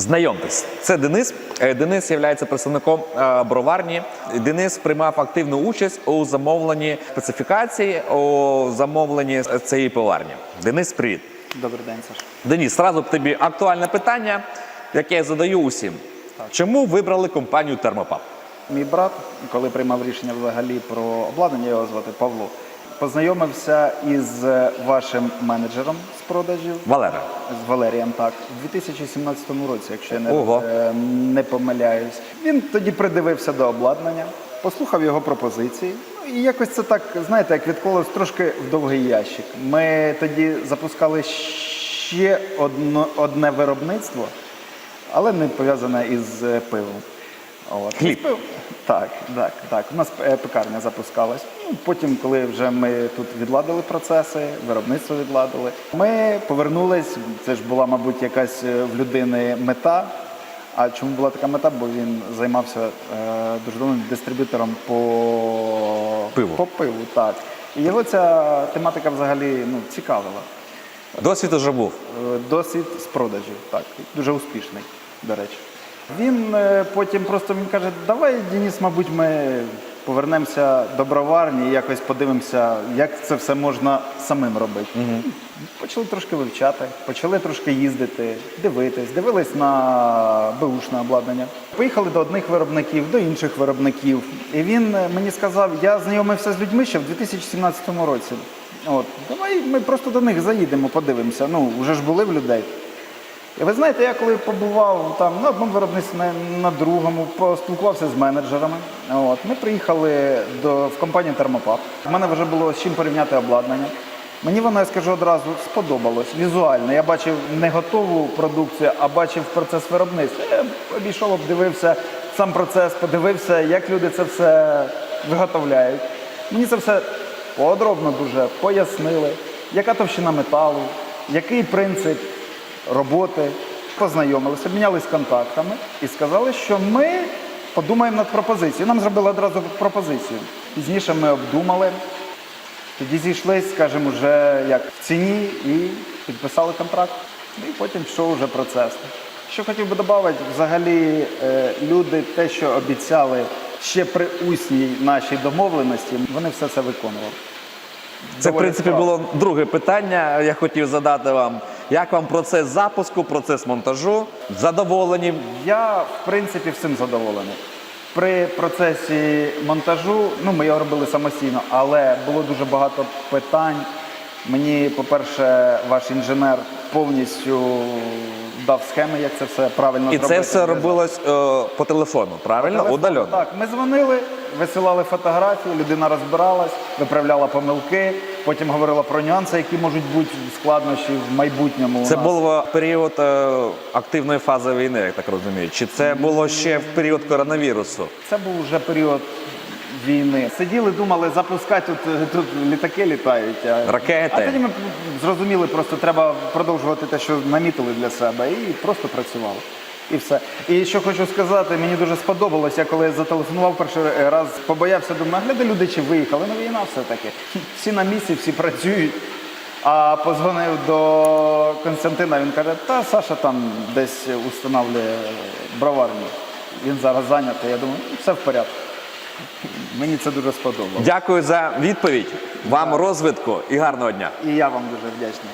Знайомтесь, це Денис. Е, Денис є представником е, броварні. Денис приймав активну участь у замовленні специфікації, у замовленні цієї пиварні. Денис, привіт. Добрий день, Саш. Денис, зразу б тобі актуальне питання, яке я задаю усім. Чому вибрали компанію Термопап? Мій брат, коли приймав рішення взагалі про обладнання, його звати Павло, познайомився із вашим менеджером з продажів Валера. з Валерієм. Так, у 2017 році, якщо я не, Ого. е, не помиляюсь. Він тоді придивився до обладнання, послухав його пропозиції. Ну і якось це так, знаєте, як відколос трошки в довгий ящик. Ми тоді запускали ще одно, одне виробництво, але не пов'язане із е, пивом. От. Хліб. Так, так, так. У нас е, пекарня запускалась. Ну, потім, коли вже ми тут відладили процеси, виробництво відладили, ми повернулись. Це ж була, мабуть, якась е, в людини мета. А чому була така мета? Бо він займався е, дуже давно дистриб'ютором по Пиву. По пиву, так. І його ця тематика взагалі ну, цікавила. Досвід уже був. Е, Досвід з продажів, так, дуже успішний, до речі. Він е, потім просто він каже: давай, Денис, мабуть, ми повернемося до броварні і якось подивимося, як це все можна самим робити. Почали трошки вивчати, почали трошки їздити, дивитись, дивились на беушне обладнання. Поїхали до одних виробників, до інших виробників. І він е, мені сказав, я знайомився з людьми ще в 2017 році. От, давай ми просто до них заїдемо, подивимося. Ну, вже ж були в людей. Ви знаєте, я коли побував там на одному виробництві, на, на другому, поспілкувався з менеджерами. От, ми приїхали до, в компанію Термопап. У мене вже було з чим порівняти обладнання. Мені воно, я скажу одразу, сподобалось візуально. Я бачив не готову продукцію, а бачив процес виробництва. Я обійшов, обдивився сам процес, подивився, як люди це все виготовляють. Мені це все подробно дуже пояснили, яка товщина металу, який принцип роботи, познайомилися, обмінялись контактами і сказали, що ми подумаємо над пропозицією. Нам зробили одразу пропозицію. Пізніше ми обдумали, тоді зійшлись, скажімо, вже як в ціні і підписали контракт. Ну і потім пішов вже процес. Що хотів би додати, взагалі е, люди те, що обіцяли ще при усній нашій домовленості, вони все це виконували. Це, в принципі, справно. було друге питання. Я хотів задати вам, як вам процес запуску, процес монтажу? Задоволені? Я, в принципі, всім задоволений. При процесі монтажу, ну ми його робили самостійно, але було дуже багато питань. Мені, по-перше, ваш інженер повністю дав схеми, як це все правильно І зробити. це все робилось е, по телефону, правильно? Телефон- Удалено. Так, ми дзвонили, висилали фотографії, людина розбиралась, виправляла помилки, потім говорила про нюанси, які можуть бути складнощі в майбутньому. у Це нас. було період е, активної фази війни, я так розумію. Чи це було ще в період коронавірусу? Це був вже період війни. Сиділи, думали, запускати тут, тут літаки літають. А, Ракети. А тоді ми зрозуміли, просто треба продовжувати те, що намітили для себе, і просто працювали. І все. І що хочу сказати, мені дуже сподобалось, я коли зателефонував перший раз, побоявся, думаю, гляди люди чи виїхали. Ну війна все-таки. Всі на місці, всі працюють. А позвонив до Константина, він каже, та Саша там десь установлює броварню. Він зараз зайнятий. Я думаю, «Ну, все в порядку. Мені це дуже сподобалось. Дякую за відповідь. Вам розвитку і гарного дня. І я вам дуже вдячний.